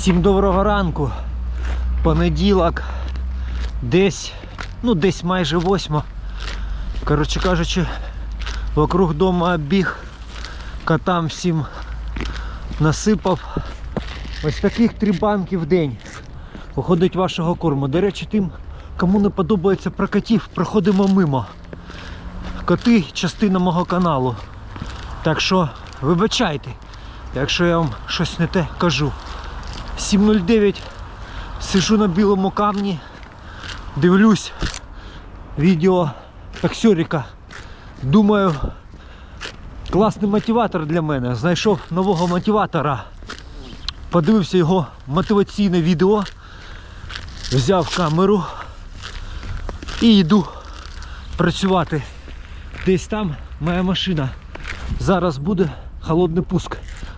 Всім доброго ранку. Понеділок. Десь, ну десь майже восьма. Коротше кажучи, вокруг дома біг. Котам всім насипав. Ось таких три банки в день. Виходить вашого корму. До речі, тим, кому не подобається про котів, проходимо мимо. Коти частина мого каналу. Так що вибачайте, якщо я вам щось не те кажу. 7.09 сижу на білому камні, дивлюсь відео таксьорика. Думаю, класний мотиватор для мене. Знайшов нового мотиватора. Подивився його мотиваційне відео, взяв камеру і йду працювати. Десь там моя машина. Зараз буде холодний пуск.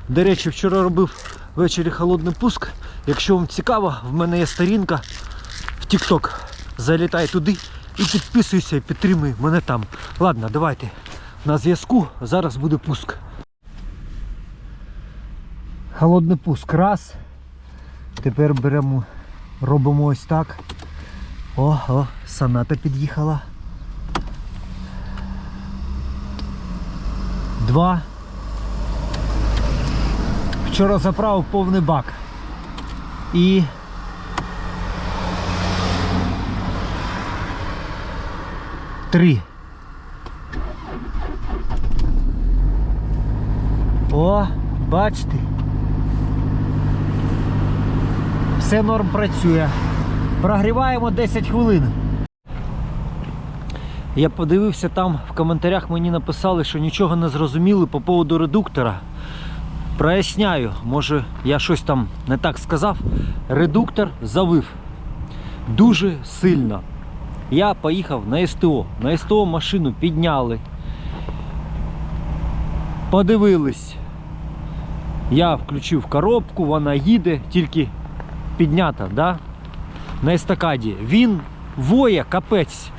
До речі, вчора робив ввечері холодний пуск. Якщо вам цікаво, в мене є сторінка в TikTok. Залітай туди і підписуйся і підтримуй мене там. Ладно, давайте. На зв'язку зараз буде пуск. Холодний пуск. Раз. Тепер беремо, робимо ось так. О, о, соната під'їхала. Два. Вчора заправив повний бак. І три. О, бачите. Все норм працює. Прогріваємо 10 хвилин. Я подивився там в коментарях мені написали, що нічого не зрозуміли по поводу редуктора. Проясняю, може я щось там не так сказав. Редуктор завив дуже сильно. Я поїхав на СТО. На СТО машину підняли. Подивились. Я включив коробку, вона їде, тільки піднята, да? на естакаді. Він воє капець.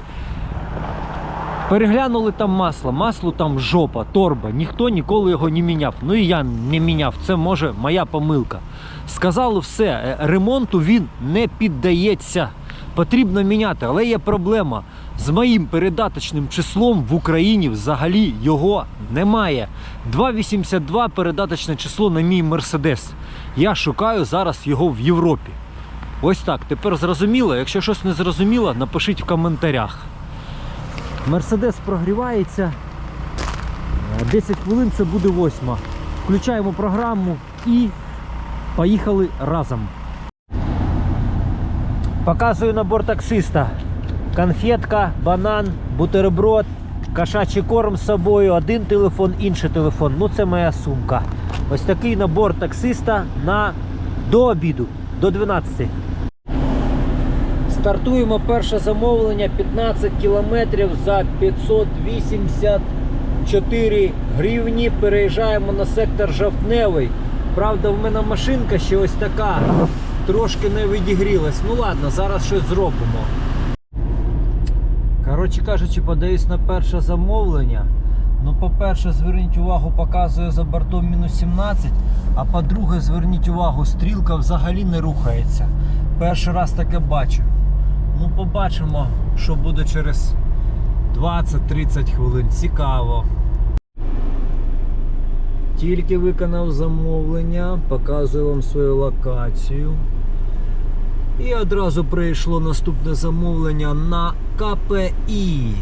Переглянули там масло, масло там жопа, торба. Ніхто ніколи його не міняв. Ну і я не міняв. Це може моя помилка. Сказали все, е, ремонту він не піддається. Потрібно міняти, але є проблема. З моїм передаточним числом в Україні взагалі його немає. 2,82 передаточне число на мій Мерседес. Я шукаю зараз його в Європі. Ось так. Тепер зрозуміло. Якщо щось не зрозуміло, напишіть в коментарях. Мерседес прогрівається. Е, 10 хвилин це буде восьма. Включаємо програму і поїхали разом. Показую набор таксиста. Конфетка, банан, бутерброд, кошачий корм з собою, один телефон, інший телефон. Ну це моя сумка. Ось такий набор таксиста на до обіду, до 12. Стартуємо перше замовлення 15 кілометрів за 584 гривні. Переїжджаємо на сектор Жовтневий. Правда, в мене машинка ще ось така. Трошки не відігрілась. Ну ладно, зараз щось зробимо. Коротше кажучи, подаюсь на перше замовлення. Ну, по-перше, зверніть увагу, показує за бортом мінус 17. А по-друге, зверніть увагу, стрілка взагалі не рухається. Перший раз таке бачу. Ну, побачимо, що буде через 20-30 хвилин. Цікаво. Тільки виконав замовлення, показую вам свою локацію. І одразу прийшло наступне замовлення на КПІ.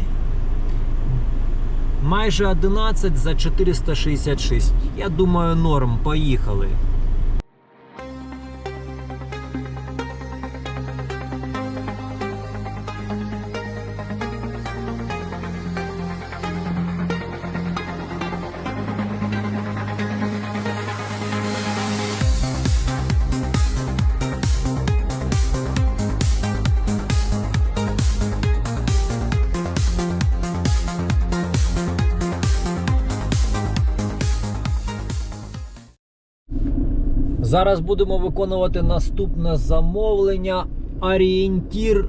Майже 11 за 466. Я думаю, норм. Поїхали. Зараз будемо виконувати наступне замовлення. Орієнтір,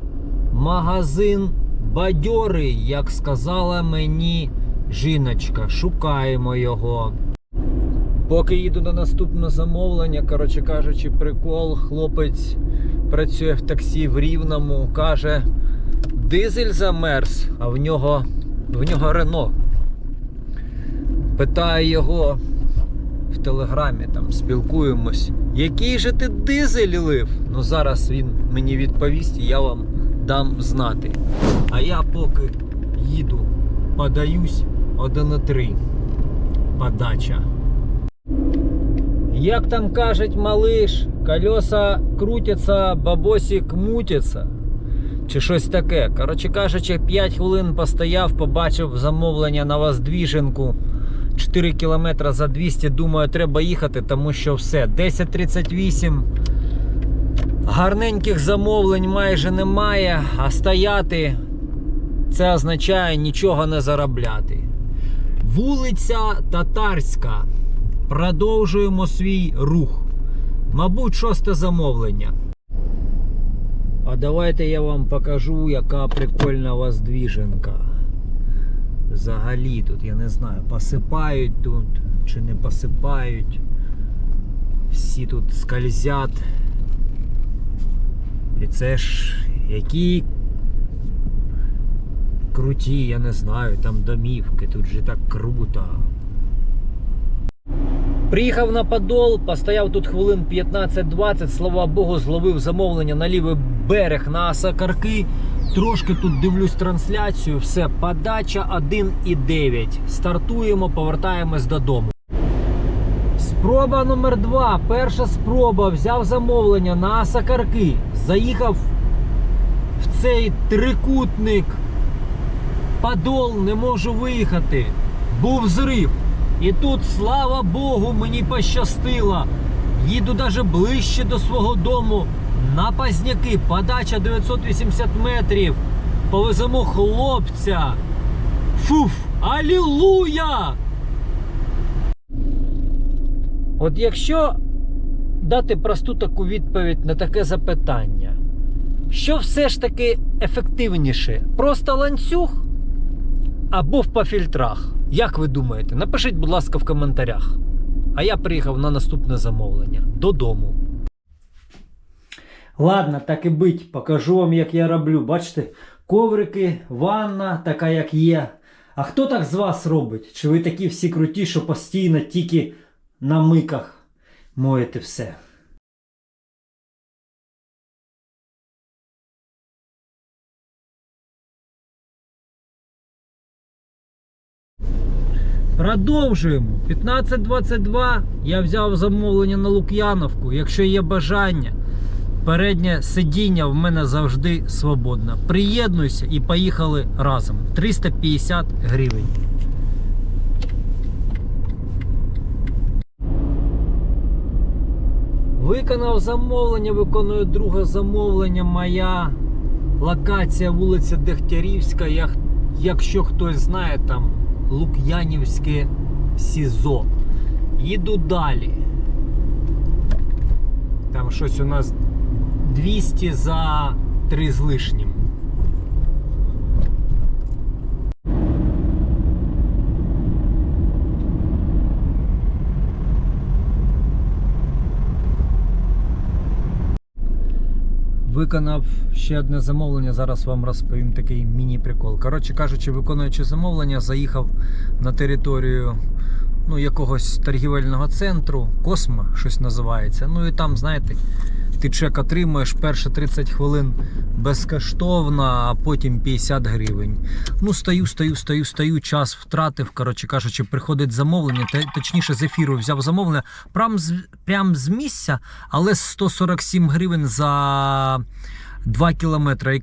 магазин бадьорий, як сказала мені жіночка. Шукаємо його. Поки їду на наступне замовлення, коротше кажучи, прикол, хлопець працює в таксі в Рівному, каже, дизель замерз, а в нього, в нього Рено. Питаю його телеграмі, там спілкуємось, який же ти дизель лив? Ну зараз він мені відповість і я вам дам знати. А я поки їду, подаюсь 1,3 подача. Як там кажуть малиш, колеса крутяться, бабосик мутиться. Чи щось таке. Коротше кажучи, 5 хвилин постояв, побачив замовлення на Воздвіженку. 4 кілометри за 200, думаю, треба їхати, тому що все. 10.38. Гарненьких замовлень майже немає, а стояти це означає нічого не заробляти. Вулиця Татарська. Продовжуємо свій рух. Мабуть, шосте замовлення. А давайте я вам покажу, яка прикольна воздвіженка. Взагалі тут, я не знаю, посипають тут чи не посипають. Всі тут скользять. І це ж які круті, я не знаю, там домівки, тут же так круто. Приїхав на Подол, постояв тут хвилин 15-20, слава Богу, зловив замовлення на лівий берег на Сакарки. Трошки тут дивлюсь трансляцію. Все, подача 1,9. Стартуємо, повертаємось додому. Спроба номер 2 Перша спроба. Взяв замовлення на Сакарки. Заїхав в цей трикутник. Подол, не можу виїхати. Був зрив. І тут, слава Богу, мені пощастило. Їду даже ближче до свого дому. На Пазняки, подача 980 метрів. Повеземо хлопця. Фуф! Алілуя! От якщо дати просту таку відповідь на таке запитання, що все ж таки ефективніше? Просто ланцюг або в по фільтрах? Як ви думаєте? Напишіть, будь ласка, в коментарях. А я приїхав на наступне замовлення додому. Ладно, так і бить, покажу вам, як я роблю. Бачите, коврики, ванна, така як є. А хто так з вас робить? Чи ви такі всі круті, що постійно тільки на миках моєте все? Продовжуємо. 15.22 я взяв замовлення на Лук'яновку. Якщо є бажання, переднє сидіння в мене завжди свободне. Приєднуйся і поїхали разом. 350 гривень. Виконав замовлення, виконую друге замовлення. Моя локація вулиця Дегтярівська. Як, якщо хтось знає, там Лук'янівське СІЗО. Їду далі. Там щось у нас 200 за 3 з лишнім. Виконав ще одне замовлення. Зараз вам розповім такий міні-прикол. Коротше кажучи, виконуючи замовлення, заїхав на територію ну, якогось торгівельного центру, Космо, щось називається. Ну і там, знаєте, ти чек отримуєш перші 30 хвилин безкоштовно, а потім 50 гривень. Ну, стою, стою, стою, стою, час втратив. Коротше кажучи, приходить замовлення, точніше з ефіру взяв замовлення прям з, прям з місця, але 147 гривень за 2 кілометри.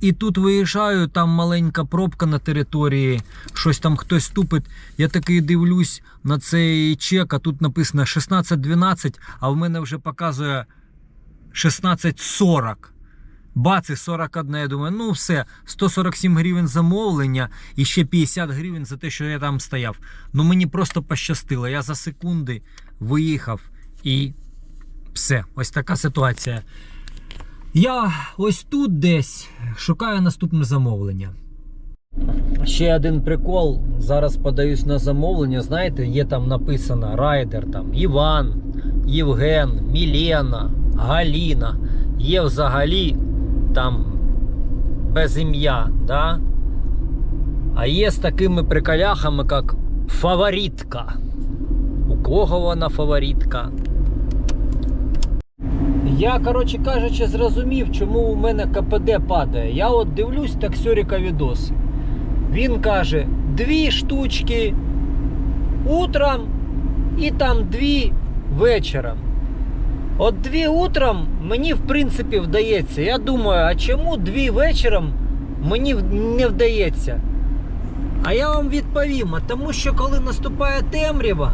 І тут виїжджаю, там маленька пробка на території, щось там хтось тупить. Я такий дивлюсь на цей чек, а тут написано 16.12, а в мене вже показує 16.40. Баці 41. Я думаю, ну все, 147 гривень замовлення і ще 50 гривень за те, що я там стояв. Ну мені просто пощастило. Я за секунди виїхав і все. Ось така ситуація. Я ось тут десь шукаю наступне замовлення. Ще один прикол. Зараз подаюсь на замовлення. Знаєте, є там написано райдер там Іван, Євген, Мілена, Галіна. Є взагалі там без ім'я, да? А є з такими приколяхами, як фаворитка. У кого вона фаворитка? Я, коротше кажучи, зрозумів, чому у мене КПД падає. Я от дивлюсь таксьоріка відоси. Він каже, дві штучки утром і там дві вечором. От дві утром мені в принципі вдається. Я думаю, а чому дві вечором мені не вдається? А я вам відповім, а тому що коли наступає темрява,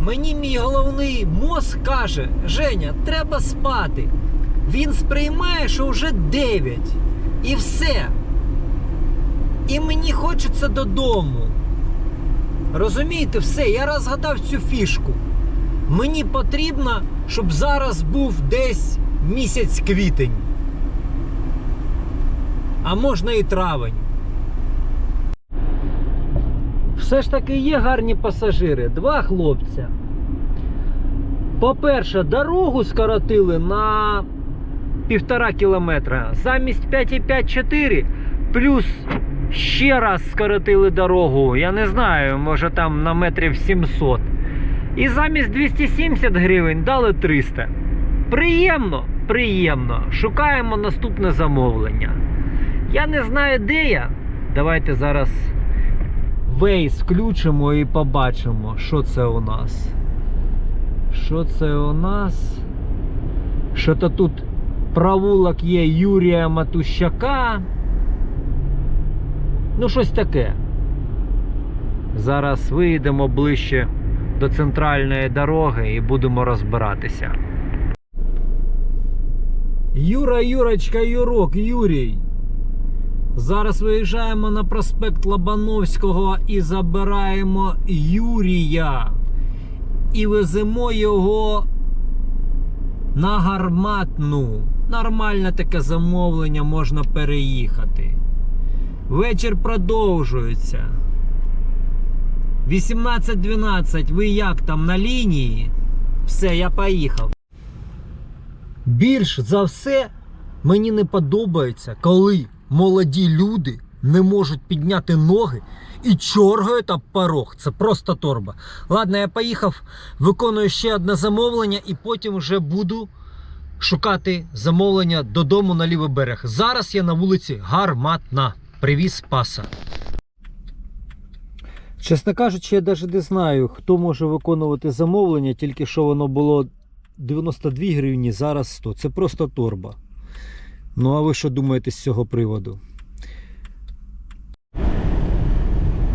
мені мій головний мозк каже: Женя, треба спати. Він сприймає, що вже 9. І все. І мені хочеться додому. Розумієте, все, я розгадав цю фішку. Мені потрібно, щоб зараз був десь місяць квітень. А можна і травень. Все ж таки є гарні пасажири. Два хлопця. По-перше, дорогу скоротили на півтора кілометра. Замість 5,5-4 плюс ще раз скоротили дорогу. Я не знаю, може там на метрів 700. І замість 270 гривень дали 300. Приємно, приємно. Шукаємо наступне замовлення. Я не знаю, де я. Давайте зараз Waze включимо і побачимо, що це у нас. Що це у нас? Що то тут провулок є Юрія Матущака. Ну, щось таке. Зараз виїдемо ближче до центральної дороги і будемо розбиратися. Юра, Юрочка, Юрок, Юрій. Зараз виїжджаємо на проспект Лобановського і забираємо Юрія. І веземо його на гарматну. Нормальне таке замовлення можна переїхати. Вечір продовжується. 18.12. Ви як там на лінії? Все, я поїхав. Більш за все мені не подобається, коли молоді люди не можуть підняти ноги і чоргають об порог. Це просто торба. Ладно, я поїхав, виконую ще одне замовлення і потім вже буду шукати замовлення додому на лівий берег. Зараз я на вулиці Гарматна. Привіз паса. Чесно кажучи, я навіть не знаю, хто може виконувати замовлення, тільки що воно було 92 гривні, зараз 100. Це просто торба. Ну, а ви що думаєте з цього приводу?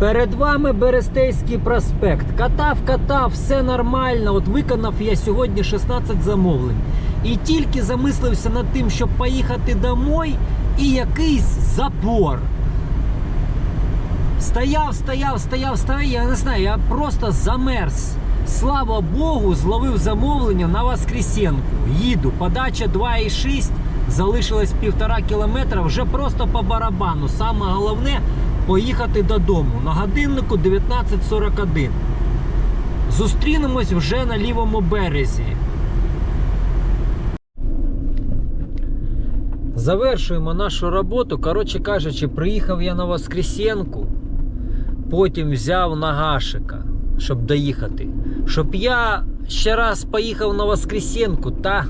Перед вами Берестейський проспект. Катав, катав, все нормально. От виконав я сьогодні 16 замовлень. І тільки замислився над тим, щоб поїхати домой, і якийсь запор. Стояв, стояв, стояв, стояв. Я не знаю, я просто замерз. Слава Богу, зловив замовлення на Воскресенку. Їду. Подача 2,6. Залишилось півтора кілометра. Вже просто по барабану. Саме головне поїхати додому. На годиннику 19.41. Зустрінемось вже на лівому березі. Завершуємо нашу роботу. Коротше кажучи, приїхав я на Воскресенку, потім взяв Нагашика, щоб доїхати. Щоб я ще раз поїхав на Воскресенку, та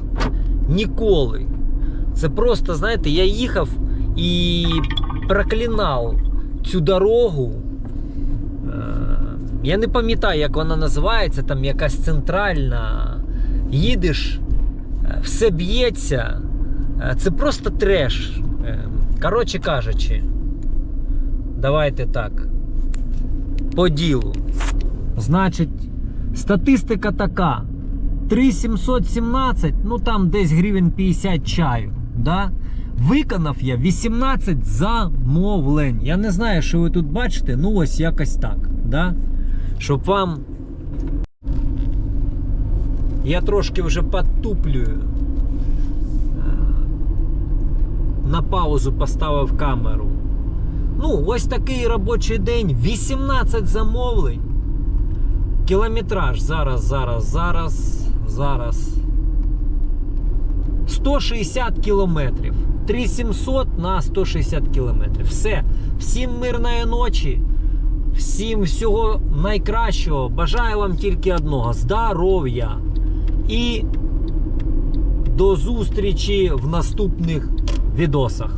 ніколи. Це просто, знаєте, я їхав і проклинав цю дорогу. Е, Я не пам'ятаю, як вона називається, там якась центральна. Їдеш, е, все б'ється. Е, Це просто треш. Коротше кажучи, давайте так. По ділу. Значить, статистика така. 3717, ну там десь гривень 50 чаю. Да? Виконав я 18 замовлень. Я не знаю, що ви тут бачите, ну ось якось так. Да? Щоб вам. Я трошки вже потуплюю. на паузу поставив камеру. Ну, ось такий робочий день. 18 замовлень. Кілометраж. Зараз, зараз, зараз, зараз. 160 кілометрів. 3700 на 160 кілометрів. Все. Всім мирної ночі. Всім всього найкращого. Бажаю вам тільки одного: здоров'я. І до зустрічі в наступних відосах.